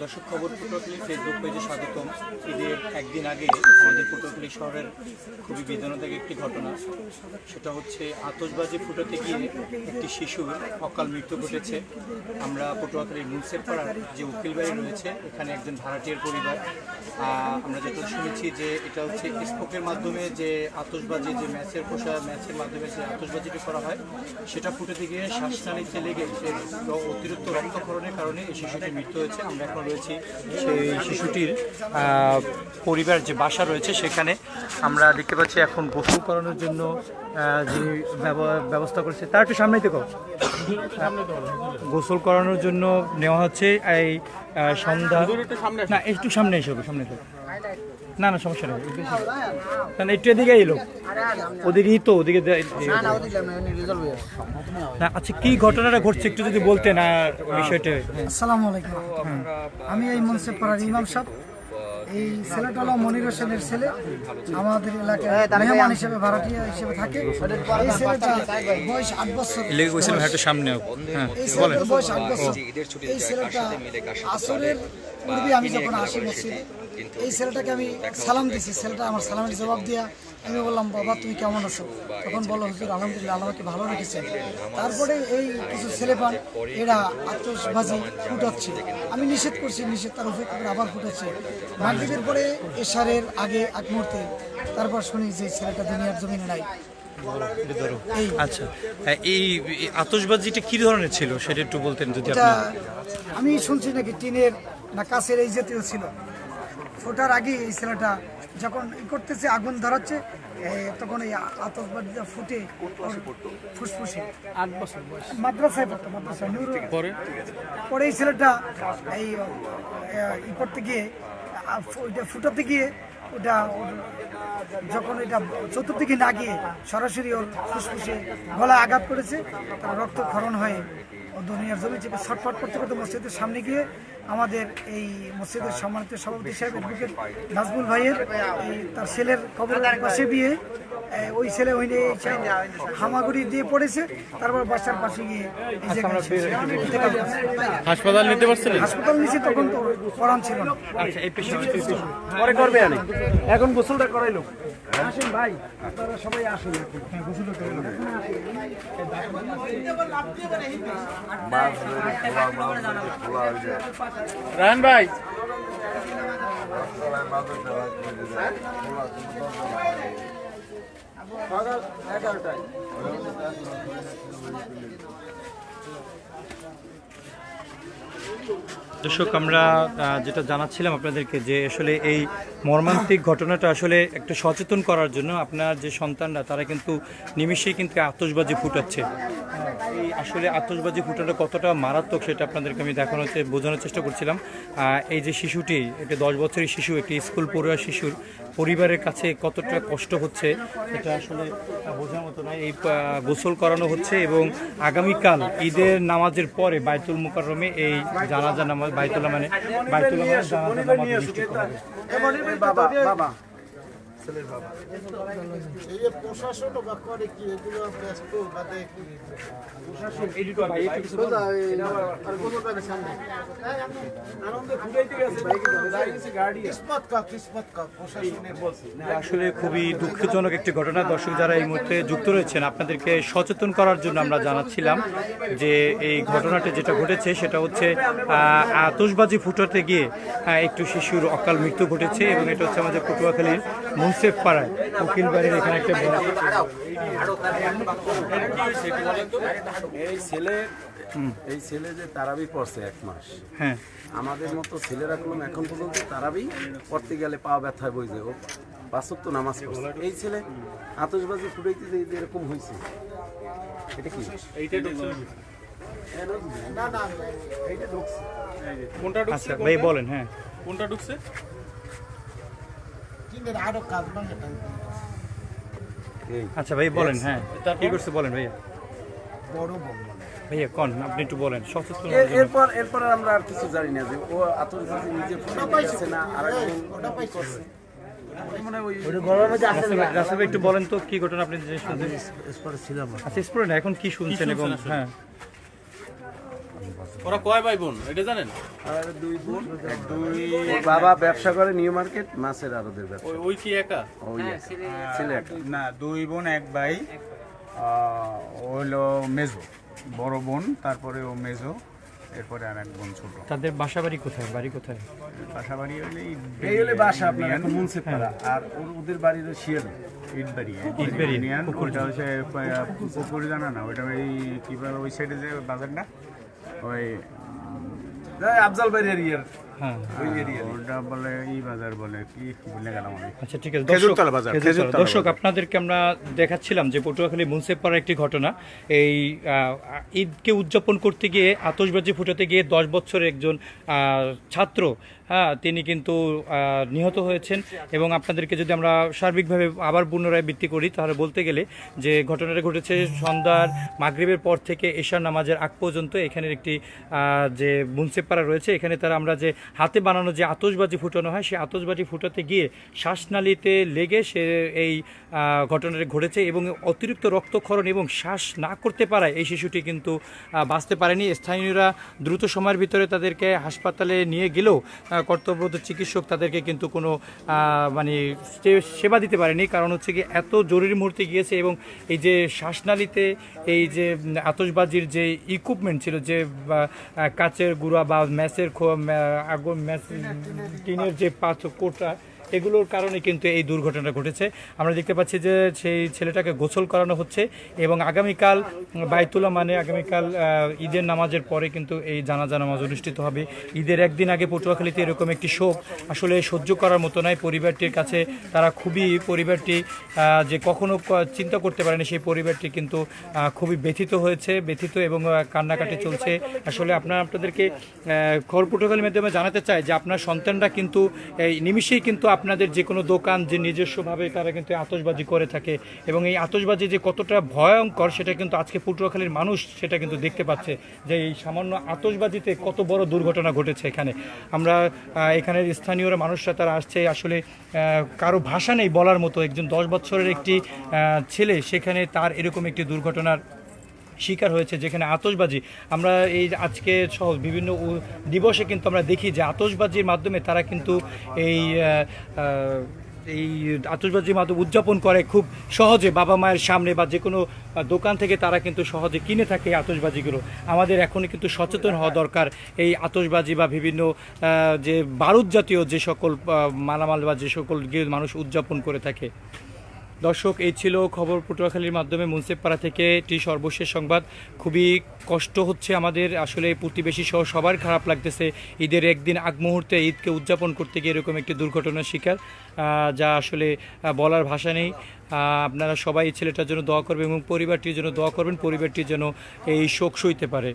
দর্শক খবর পটুয়াখালী ফেসবুক পেজে স্বাগতম। ঈদের একদিন আগে আমাদের পটুয়াখালী শহরের খুবই বেদনাদায়ক একটি ঘটনা। সেটা হচ্ছে আতশবাজি ফুটাতে গিয়ে একটি শিশুর অকাল মৃত্যু ঘটেছে। আমরা পটুয়াখালীর মুন্সের পাড়ার যে উকিল বাড়ি রয়েছে, এখানে একজন ভাড়াটিয়ার পরিবার। আমরা যেটা শুনেছি যে এটা হচ্ছে স্পোকের মাধ্যমে যে আতশবাজি যে ম্যাচের পোষা ম্যাচের মাধ্যমে যে আতশবাজিটি করা হয়, সেটা ফুটাতে গিয়ে শ্বাসনালীতে লেগে সে অতিরিক্ত রক্তক্ষরণের কারণে এই শিশুটির মৃত্যু হয়েছে। আমরা এখন রয়েছি সেই শিশুটির পরিবার যে বাসা রয়েছে সেখানে। আমরা দেখতে পাচ্ছি এখন গোসল করানোর জন্য যে ব্যব- ব্যবস্থা করেছে তার একটু সামনেই দেখো। গোসল করানোর জন্য নেওয়া হচ্ছে। এই সন্ধ্যা না একটু সামনে এসো সামনে এসো না না সমস্যা নেই। না। একটু এদিকে এলো। ওদিকেই তো ওদিকে না আচ্ছা কি ঘটনাটা ঘটছে একটু যদি বলতে না বিষয়টা। হ্যাঁ। আসসালামু আলাইকুম। আমি এই মনসে পাড়ার ইমাম সাহেব। এই ছেলেটা হলো মনির হোসেনের ছেলে। আমাদের এলাকায় মেহমান হিসেবে ভাড়াটিয়া হিসেবে থাকে। এই ছেলেটা বয়স আট বছর। লেগে গেছিলাম একটু সামনে হ্যাঁ এই ছেলেটার বয়স আট বছর। এই ছেলেটা আসরের পূর্বে আমি যখন আসি মসজিদে এই ছেলেটাকে আমি সালাম দিছি। ছেলেটা আমার সালামের জবাব দিয়া আমি বললাম বাবা তুমি কেমন আছো? তখন বলো হুজুর আলহামদুলিল্লাহ আল্লাহ আমাকে ভালো রেখেছেন। তারপরে এই কিছু ছেলে পান এরা আত্মবাজি ফুটাচ্ছে। আমি নিষেধ করছি নিষেধ তার উপরে করে আবার ফুটাচ্ছে। মাগরিবের পরে এশারের আগে এক মুহূর্তে তারপর শুনি যে ছেলেটা দুনিয়ার জমিনে নাই। আচ্ছা এই আতশবাজিটা কি ধরনের ছিল? সেটা একটু বলতেন যদি আমি শুনছি নাকি টিনের না কাছের এই জাতীয় ছিল? ফোটার আগে এই ছেলেটা যখন ই করতেছে আগুন ধরাচ্ছে তখন এই আতসবাজিটা ফুটে ফুসফুসে। আট বছর মাদ্রাসায় পড়তো মাদ্রাসায়। নূর পরে? পরে এই ছেলেটা এই ই করতে গিয়ে ওইটা ফুটাতে গিয়ে ওটা যখন এটা চতুর্দিকে না গিয়ে সরাসরি ওর ফুসফুসে গলায় আঘাত করেছে তার রক্তক্ষরণ হয়ে। দুনিয়ার জমি চেপে ছটফট করতে করতে মসজিদের সামনে গিয়ে আমাদের এই মসজিদের সম্মানিত সভাপতি সাহেব অ্যাডভোকেট নাজমুল ভাইয়ের এই তার ছেলের কবর পাশে বিয়ে ওই ছেলে ওই হামাগুড়ি দিয়ে পড়েছে তারপর বাসার পাশে গিয়ে। হাসপাতাল নিতে পারছিলেন হাসপাতাল নিচে তখন তো পড়ান ছিল না। আচ্ছা এই পেশেন্ট পরে করবে আনি। এখন গোসলটা করাইলো আসেন ভাই আপনারা সবাই আসুন। রান ভাই। দর্শক, আমরা যেটা জানাচ্ছিলাম আপনাদেরকে যে আসলে এই মর্মান্তিক ঘটনাটা আসলে একটা সচেতন করার জন্য আপনার যে সন্তানরা, তারা কিন্তু নিমিষেই কিন্তু আতশবাজি ফুটাচ্ছে। এই আসলে আতশবাজি ফুটানো কতটা মারাত্মক সেটা আপনাদেরকে আমি দেখানোর বোঝানোর চেষ্টা করছিলাম। এই যে শিশুটি একটি দশ বছরের শিশু, একটি স্কুল পড়ুয়া শিশুর পরিবারের কাছে কতটা কষ্ট হচ্ছে এটা আসলে বোঝার মতো নয়। এই গোসল করানো হচ্ছে এবং আগামীকাল ঈদের নামাজের পরে বাইতুল মুকাররমে এই জানাজা নামাজ বাইতুল্লাহ মানে বাইতুল্লাহ জানাজা নামাজ বাবা এই যে প্রশাসন বা করে কি এগুলো ব্যস্ত বা দেখি আসলে খুবই দুঃখজনক একটি ঘটনা। দর্শক যারা এই মুহূর্তে যুক্ত রয়েছেন আপনাদেরকে সচেতন করার জন্য আমরা জানাচ্ছিলাম যে এই ঘটনাটি যেটা ঘটেছে সেটা হচ্ছে আহ, আতশবাজি ফুটাতে গিয়ে একটু শিশুর অকাল মৃত্যু ঘটেছে এবং এটা হচ্ছে আমাদের পটুয়াখালীর মুন্সেফ পাড়ায় উকিল বাড়ির এখানে একটা বড়- এই ছেলে এই ছেলে যে তারাবি পড়ছে এক মাস হ্যাঁ। আমাদের মতো ছেলেরা কোনো এখন পর্যন্ত তারাবি পড়তে গেলে পা ব্যথায় বই ও বাসক তো নামাজ পড়ছে। এই ছেলে আতশবাজি ফুটাইতে যে যে এরকম হয়েছে। এটা কি? না না আচ্ছা ভাই বলেন হ্যাঁ। কিন্তু আরও কাজ ভাঙে আচ্ছা ভাই বলেন হ্যাঁ। কি করছে বলেন ভাইয়া? বড় ভাইয়া কন আপনি একটু বলেন সচেতন এরপর এরপর আমরা আর কিছু জানি না যে ও আতশবাজি নিজে ফুটাইতে গেছে না আর একজন ওটা পাইছো। মানে ওই রাসেল ভাই- রাসেল ভাই একটু বলেন তো কি ঘটনা আপনি আচ্ছা এখন কি শুনছেন এবং হ্যাঁ। ওরা কয় ভাই বোন? এটা জানেন? দুই বোন দুই বাবা ব্যবসা করে নিউ মার্কেট মাছের আড়তের ব্যবসা। ওই ওই কি একা? ওই ছেলে। না দুই বোন এক ভাই। হলো মেজো বড় বোন তারপরে ও মেজো এরপরে আর এক বোন ছোট। তাদের বাসা বাড়ি কোথায়? বাড়ি কোথায়? পাশাবাড়ি হলে এই হলে বাসা আপনার এখন মুন্সিপাড়া আর ওর ওদের বাড়ির শিয়াল ইটবাড়ি ইটবাড়ি, হচ্ছে পুকুর জানা না ওইটা ওই কি বলে ওই সাইডে যে বাজারটা? ওই আফজাল বাড়ির ইয়ার হ্যাঁ। ওটা বলে ই বাজার বলে কি ভুলে গেলাম আমি? আচ্ছা ঠিক আছে। খেজুরতলা দর্শক- বাজার, আপনাদেরকে আমরা দেখাচ্ছিলাম যে পটুয়াখালী মুন্সেপাড়ার একটি ঘটনা। এই ঈদকে উদযাপন করতে গিয়ে আতশবাজি ফুটাতে গিয়ে দশ বছরের একজন ছাত্র হ্যাঁ তিনি কিন্তু নিহত হয়েছেন। এবং আপনাদেরকে যদি আমরা সার্বিকভাবে আবার পুনরায় বৃত্তি করি তাহলে বলতে গেলে যে ঘটনাটা ঘটেছে সন্ধ্যার মাগরিবের পর থেকে এশার নামাজের আগ পর্যন্ত এখানের একটি যে মুন্সেপাড়া রয়েছে এখানে তারা আমরা যে হাতে বানানো যে আতসবাজি ফুটানো হয়, সেই আতসবাজি ফুটাতে গিয়ে শ্বাসনালীতে লেগে সে এই ঘটনাটি ঘটেছে এবং অতিরিক্ত রক্তক্ষরণ এবং শ্বাস না করতে পারায় এই শিশুটি কিন্তু বাঁচতে পারেনি। স্থানীয়রা দ্রুত সময়ের ভিতরে তাদেরকে হাসপাতালে নিয়ে গেলেও কর্তব্যরত চিকিৎসক তাদেরকে কিন্তু কোনো মানে সেবা দিতে পারেনি। কারণ হচ্ছে কি, এত জরুরি মুহূর্তে গিয়েছে এবং এই যে শ্বাসনালীতে এই যে আতসবাজির যে ইকুইপমেন্ট ছিল, যে কাচের গুঁড়া বা, ম্যাচের আগুন ম্যাচ টিনের যে পাথর কোটা এগুলোর কারণে কিন্তু এই দুর্ঘটনা ঘটেছে। আমরা দেখতে পাচ্ছি যে সেই ছেলেটাকে গোসল করানো হচ্ছে এবং আগামীকাল বাইতুল্লাহ মানে আগামীকাল ঈদের নামাজের পরে কিন্তু এই জানাজা নামাজ অনুষ্ঠিত হবে। ঈদের একদিন আগে পটুয়াখালীতে এরকম একটি শোক আসলে সহ্য করার মতো নয়। পরিবারটির কাছে তারা খুবই, পরিবারটি যে কখনো চিন্তা করতে পারেনি সেই পরিবারটি কিন্তু খুবই ব্যথিত হয়েছে, ব্যথিত এবং কান্নাকাটি চলছে। আসলে আপনার আপনাদেরকে খবর পটুয়াখালীর মাধ্যমে জানাতে চাই যে আপনার সন্তানরা কিন্তু এই নিমিষেই কিন্তু আপনাদের যে কোনো দোকান যে নিজস্বভাবে তারা কিন্তু আতশবাজি করে থাকে এবং এই আতশবাজি যে কতটা ভয়ঙ্কর সেটা কিন্তু আজকে পটুয়াখালীর মানুষ সেটা কিন্তু দেখতে পাচ্ছে যে এই সামান্য আতশবাজিতে কত বড় দুর্ঘটনা ঘটেছে এখানে। আমরা এখানের স্থানীয়রা মানুষরা তারা আসছে, আসলে কারও ভাষা নেই বলার মতো। একজন দশ বছরের একটি ছেলে সেখানে তার এরকম একটি দুর্ঘটনার শিকার হয়েছে, যেখানে আতশবাজি, আমরা এই আজকে সহ বিভিন্ন দিবসে কিন্তু আমরা দেখি যে আতশবাজির মাধ্যমে তারা কিন্তু এই এই আতশবাজির মাধ্যমে উদযাপন করে খুব সহজে বাবা মায়ের সামনে বা যে কোনো দোকান থেকে তারা কিন্তু সহজে কিনে থাকে এই আতশবাজিগুলো। আমাদের এখনই কিন্তু সচেতন হওয়া দরকার এই আতশবাজি বা বিভিন্ন যে বারুদ জাতীয় যে সকল মালামাল বা যে সকল মানুষ উদযাপন করে থাকে। দর্শক, এই ছিল খবর পটুয়াখালীর মাধ্যমে মুন্সিপাড়া থেকে এটি সর্বশেষ সংবাদ। খুবই কষ্ট হচ্ছে আমাদের, আসলে প্রতিবেশী সহ সবার খারাপ লাগতেছে। ঈদের একদিন আগ মুহূর্তে ঈদকে উদযাপন করতে গিয়ে এরকম একটি দুর্ঘটনার শিকার যা আসলে বলার ভাষা নেই। আপনারা সবাই এই ছেলেটার জন্য দোয়া করবেন এবং পরিবারটির জন্য দোয়া করবেন পরিবারটির যেন এই শোক সইতে পারে।